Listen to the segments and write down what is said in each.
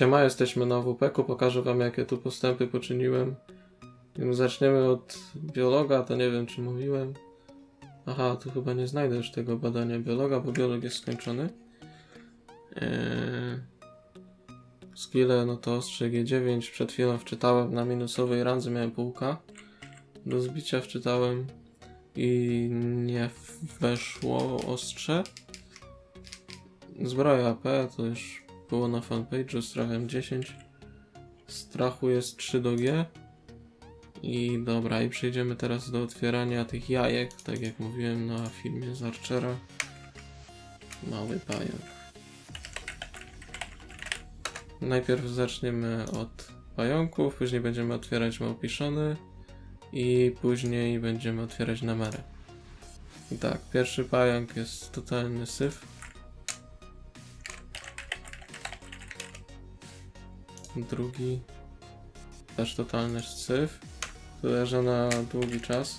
Siema, jesteśmy na WP-ku, pokażę wam jakie tu postępy poczyniłem. Zaczniemy od biologa, to nie wiem czy mówiłem. Aha, tu chyba nie znajdę już tego badania biologa, bo biolog jest skończony. Eee... No to ostrze G9 przed chwilą wczytałem na minusowej randze, miałem półka. Do zbicia wczytałem i nie weszło ostrze. Zbroja AP to już było na fanpage'u, strachem 10. Strachu jest 3 do G. I dobra, i przejdziemy teraz do otwierania tych jajek, tak jak mówiłem na filmie z Archera. Mały pająk. Najpierw zaczniemy od pająków, później będziemy otwierać małpiszony i później będziemy otwierać namerę. Tak, pierwszy pająk jest totalny syf. Drugi też totalny syf. Leży na długi czas.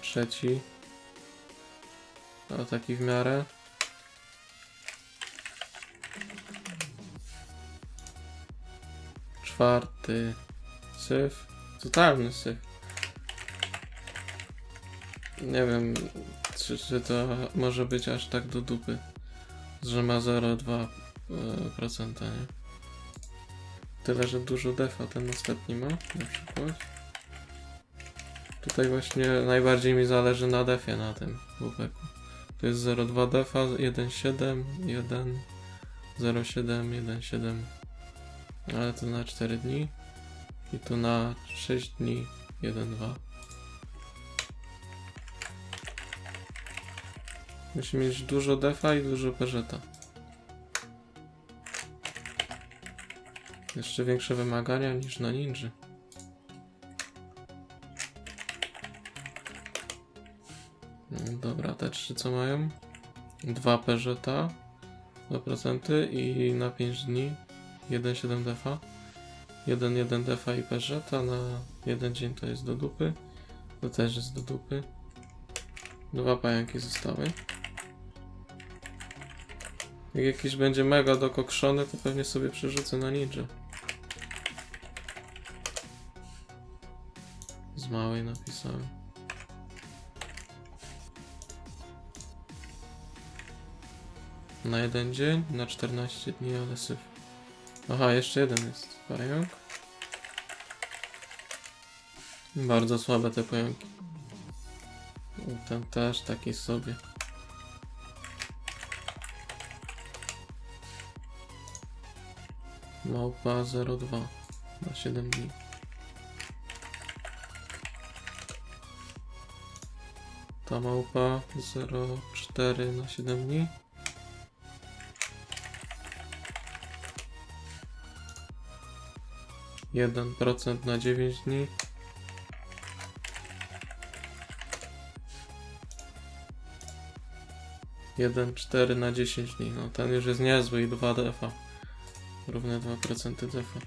Trzeci. O taki w miarę. Czwarty syf. Totalny syf. Nie wiem, czy, czy to może być aż tak do dupy, że ma 0,2%, nie? Tyle, że dużo defa ten ostatni ma, na przykład. Tutaj właśnie najbardziej mi zależy na defie na tym WP-ku. To jest 0,2 defa, 1,7, 1, 0,7, 1,7. Ale to na 4 dni. I tu na 6 dni 1,2. Musi mieć dużo defa i dużo peżeta. Jeszcze większe wymagania niż na ninja. No dobra, te trzy co mają? Dwa peżeta, 2% i na 5 dni 1,7 defa. 1,1 defa i peżeta na jeden dzień to jest do dupy. To też jest do dupy. Dwa pająki zostały. Jak jakiś będzie mega dokokszony, to pewnie sobie przerzucę na ninja. Z małej napisałem. Na jeden dzień, na 14 dni, ale syf. Aha, jeszcze jeden jest pająk. Bardzo słabe te pająki. I Ten też taki sobie. Małpa 02 na 7 dni. Ta małpa 04 na 7 dni. Jeden procent na 9 dni. Jeden cztery na 10 dni. No ten już jest niezły i 2 defa. Równe 2% defa.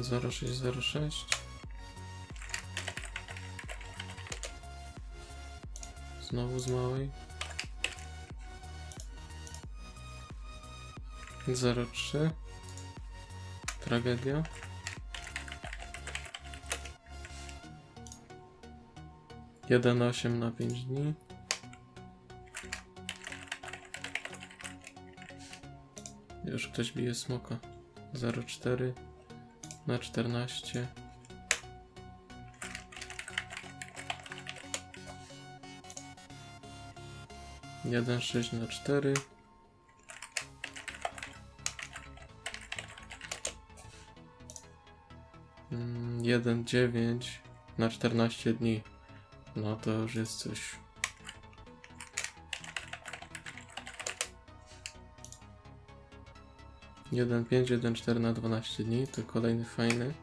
Zero sześć zero sześć. Znowu z małej. Zero trzy. Tragedia. Jeden osiem na pięć dni. Już ktoś bije smoka. 0,4 na 14. Jeden sześć na cztery. Mm, Jeden dziewięć na 14 dni. No to już jest coś. 1,5, 1,4 na 12 dni, to kolejny fajny.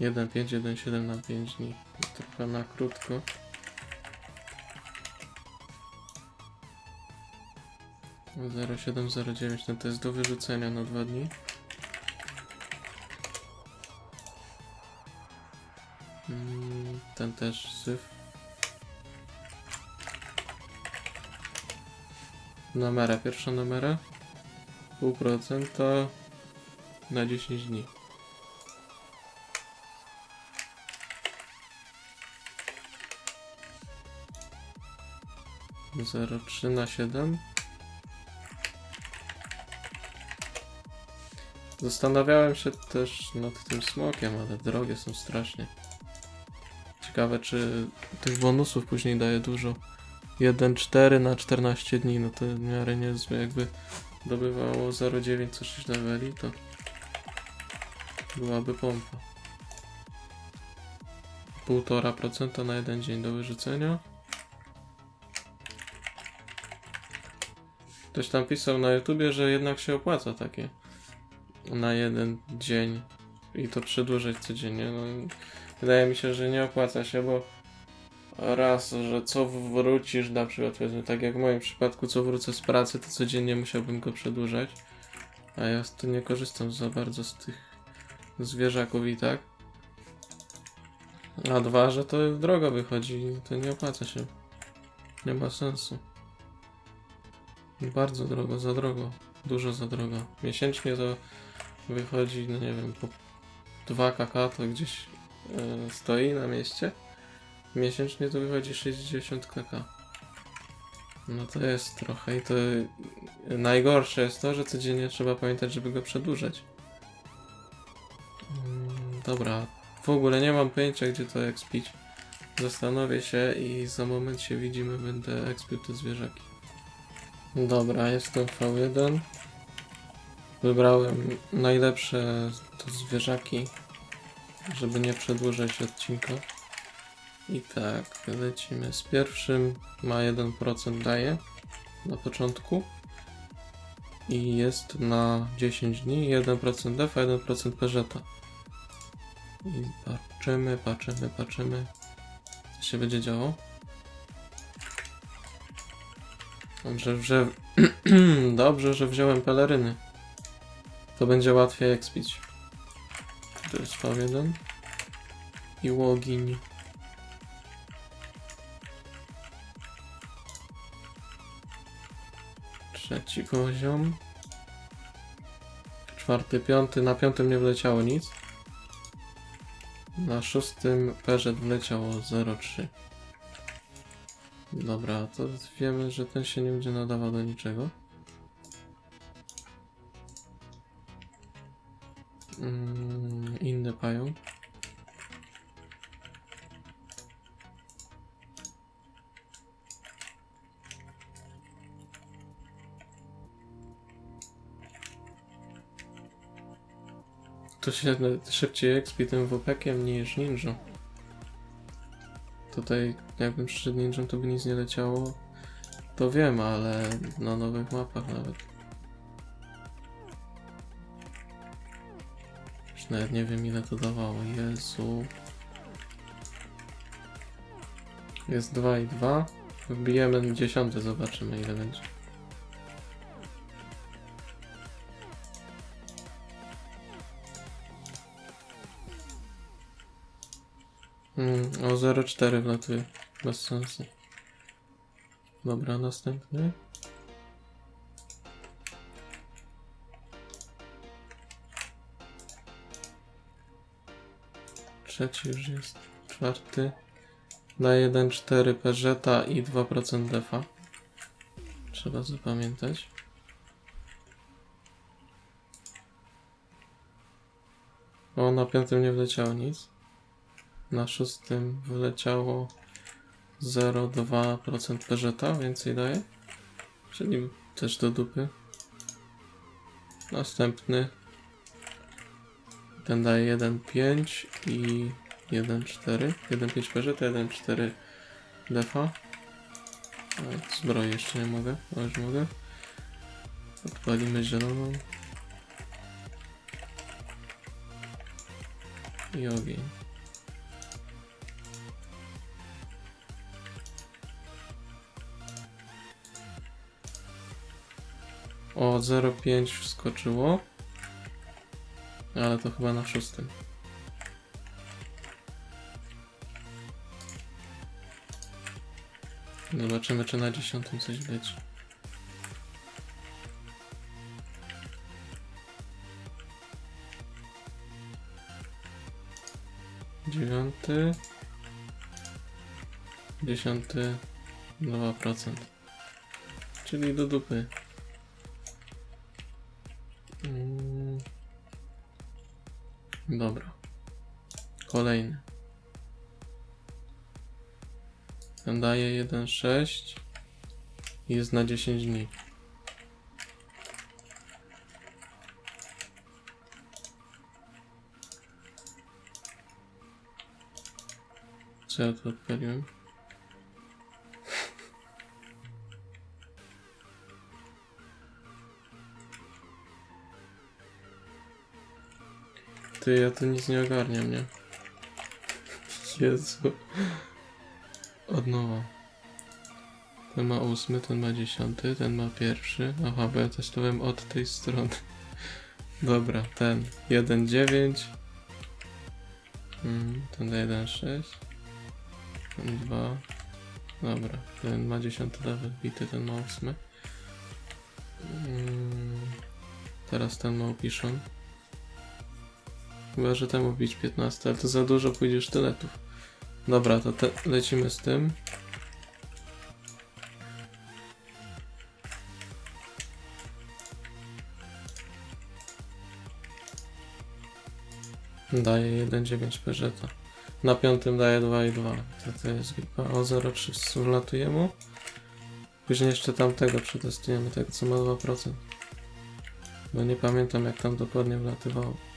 Jeden pięć, jeden siedem na pięć dni. Trochę na krótko. Zero siedem, zero dziewięć. No to jest do wyrzucenia na dwa dni. Mm, ten też syf. Numerę, pierwszą numerę. Pół procenta na 10 dni. Zero trzy na siedem. Zastanawiałem się też nad tym smokiem, ale drogie są strasznie. Ciekawe, czy tych bonusów później daje dużo. 1,4 na 14 dni, no to w miarę niezłe. Jakby dobywało 0,9 co 6 leveli, to byłaby pompa. 1,5% na jeden dzień do wyrzucenia. Ktoś tam pisał na YouTubie, że jednak się opłaca takie na jeden dzień i to przedłużać codziennie. No, wydaje mi się, że nie opłaca się, bo raz, że co wrócisz, na przykład powiedzmy tak jak w moim przypadku, co wrócę z pracy, to codziennie musiałbym go przedłużać, a ja tym nie korzystam za bardzo z tych zwierzaków i tak. A dwa, że to drogo wychodzi, to nie opłaca się. Nie ma sensu. Bardzo drogo, za drogo. Dużo za drogo. Miesięcznie to wychodzi, no nie wiem, po 2 kk to gdzieś e, stoi na mieście. Miesięcznie to wychodzi 60 kk. No to jest trochę i to najgorsze jest to, że codziennie trzeba pamiętać, żeby go przedłużać. Mm, Dobra, w ogóle nie mam pojęcia gdzie to expić. Zastanowię się i za moment się widzimy, będę expił te zwierzaki. Dobra, jestem V1. Wybrałem najlepsze to zwierzaki, żeby nie przedłużać odcinka. I tak, lecimy z pierwszym. Ma 1% daje na początku. I jest na 10 dni. 1% defa, 1% peżeta. I patrzymy, patrzymy, patrzymy. Co się będzie działo? Dobrze, że... Dobrze, że wziąłem peleryny. To będzie łatwiej expić. To jest V1. I łogiń. Trzeci poziom. Czwarty, piąty. Na piątym nie wleciało nic. Na szóstym perzet wleciało 0,3. Dobra, to wiemy, że ten się nie będzie nadawał do niczego. Mm, inny pająk. To się szybciej expi tym WP-kiem niż ninją. Tutaj jakbym przyszedł ninją, to by nic nie leciało. To wiem, ale na nowych mapach nawet. Już nawet nie wiem ile to dawało. Jezu. Jest 2 i 2. Wbijemy dziesiąty, zobaczymy ile będzie. Mm, o 0,4 wlatuje. Bez sensu. Dobra, następny. Trzeci już jest. Czwarty. Na 1,4 peżeta i 2% defa. Trzeba zapamiętać. O, na piątym nie wleciało nic. Na szóstym wyleciało 0,2% peżeta, więcej daje. Czyli też do dupy. Następny. Ten daje 1,5 i 1,4. 1,5 peżeta, 1,4 defa. A, Zbroi jeszcze nie mogę, ale już mogę. Odpalimy zieloną. I ogień. O 0,5 wskoczyło. Ale to chyba na szóstym. Zobaczymy, czy na dziesiątym coś leci. Dziewiąty. Dziesiąty. 2%. Czyli do dupy. Mm. Dobra. Kolejny. Ten daje 1,6 i jest na 10 dni. Co ja tu odpaliłem? Ty, ja tu nic nie ogarniam, nie? Jezu. Od nowa. Ten ma ósmy, ten ma dziesiąty, ten ma pierwszy. Aha, bo ja testowałem od tej strony. Dobra, ten 1,9. Mm, ten da 1,6. Ten 2. Dobra, ten ma dziesiąty level bity, ten ma ósmy. Mm, teraz ten ma opiszon. Chyba, że temu bić 15, ale to za dużo pójdzie sztyletów. Dobra, to te, lecimy z tym. Daje 1,9 Peugeota. Na piątym daje 2,2. To, to jest lipa. O 0,3 wlatuje mu. Później jeszcze tamtego przetestujemy, tego co ma 2%. Bo nie pamiętam jak tam dokładnie wlatywało.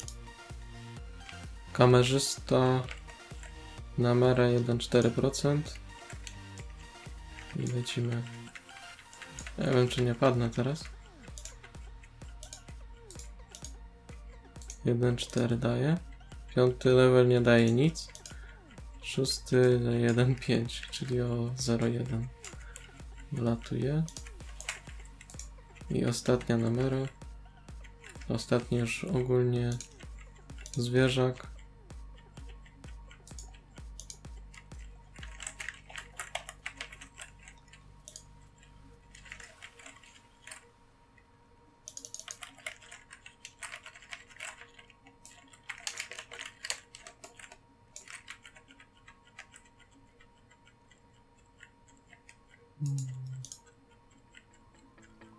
Kamerzysta na merę 1,4% i lecimy. Nie wiem czy nie padnę teraz. 1,4 daje. Piąty level nie daje nic. Szósty daje 1,5, czyli o 0,1 wlatuje. I ostatnia namera. Ostatni już ogólnie zwierzak.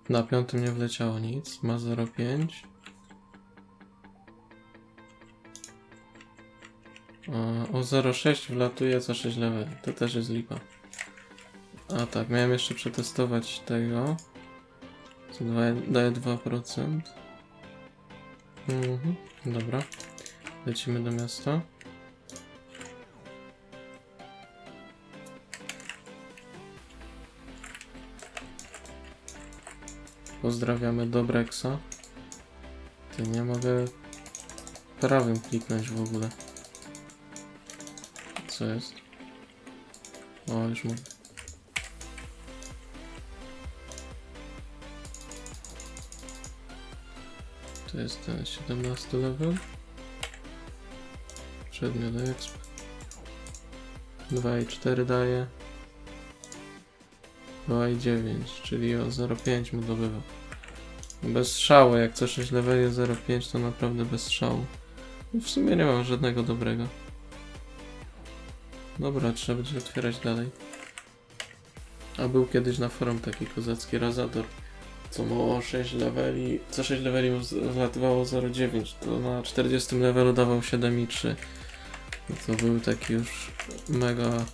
Na piątym nie wleciało nic, ma 0,5. A, O 0,6 wlatuje co 6 level, to też jest lipa. A tak, miałem jeszcze przetestować tego. Co daje 2%. Mhm, dobra. Lecimy do miasta. Pozdrawiamy Dobreksa. Ty nie mogę prawym kliknąć w ogóle. Co jest? O, już mogę. To jest ten 17 level. Przedmiot exp. 2,4 daje. 2,9, czyli o 0,5 mu dobywa. Bez szału, jak co 6 leveli 0,5 to naprawdę bez szału. W sumie nie mam żadnego dobrego. Dobra, trzeba będzie otwierać dalej. A był kiedyś na forum taki kozacki Razador, co mało 6 leveli, co 6 leveli mu zlatywało 0,9, to na 40 levelu dawał 7,3. No to był taki już mega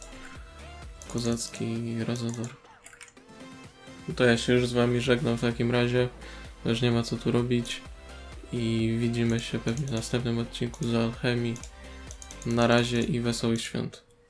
kozacki Razador. To ja się już z wami żegnam w takim razie, już nie ma co tu robić i widzimy się pewnie w następnym odcinku z Alchemii. Na razie i wesołych świąt.